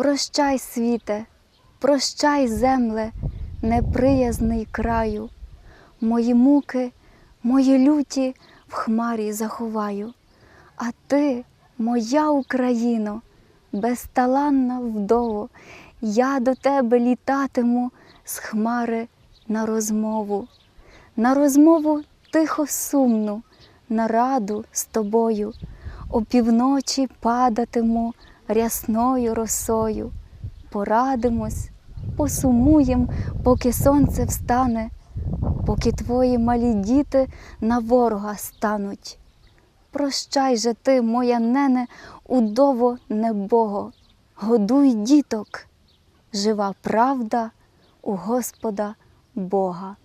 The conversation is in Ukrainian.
Прощай, світе, прощай, земле, неприязний краю, мої муки, мої люті в хмарі заховаю, а ти, моя Україно, безталанна вдово, я до тебе літатиму з хмари на розмову, на розмову тихо сумну, на раду з тобою, опівночі падатиму рясною росою, порадимось, посумуєм, поки сонце встане, поки твої малі діти на ворога стануть. Прощай же ти, моя нене, удово небого, годуй діток, жива правда у Господа Бога.